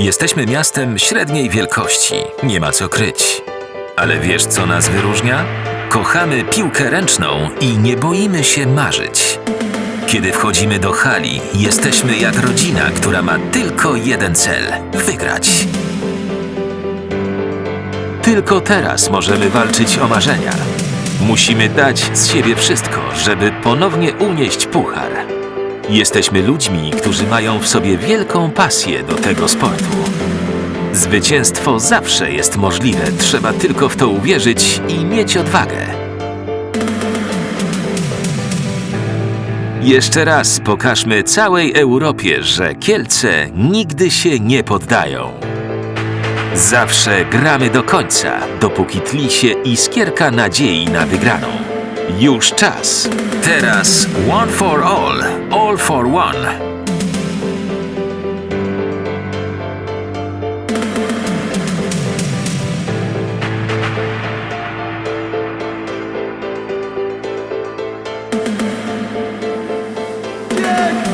Jesteśmy miastem średniej wielkości, nie ma co kryć. Ale wiesz, co nas wyróżnia? Kochamy piłkę ręczną i nie boimy się marzyć. Kiedy wchodzimy do hali, jesteśmy jak rodzina, która ma tylko jeden cel wygrać. Tylko teraz możemy walczyć o marzenia. Musimy dać z siebie wszystko, żeby ponownie unieść puchar. Jesteśmy ludźmi, którzy mają w sobie wielką pasję do tego sportu. Zwycięstwo zawsze jest możliwe, trzeba tylko w to uwierzyć i mieć odwagę. Jeszcze raz pokażmy całej Europie, że Kielce nigdy się nie poddają. Zawsze gramy do końca, dopóki tli się iskierka nadziei na wygraną. Już czas. Teraz One for All, All for One. Yeah!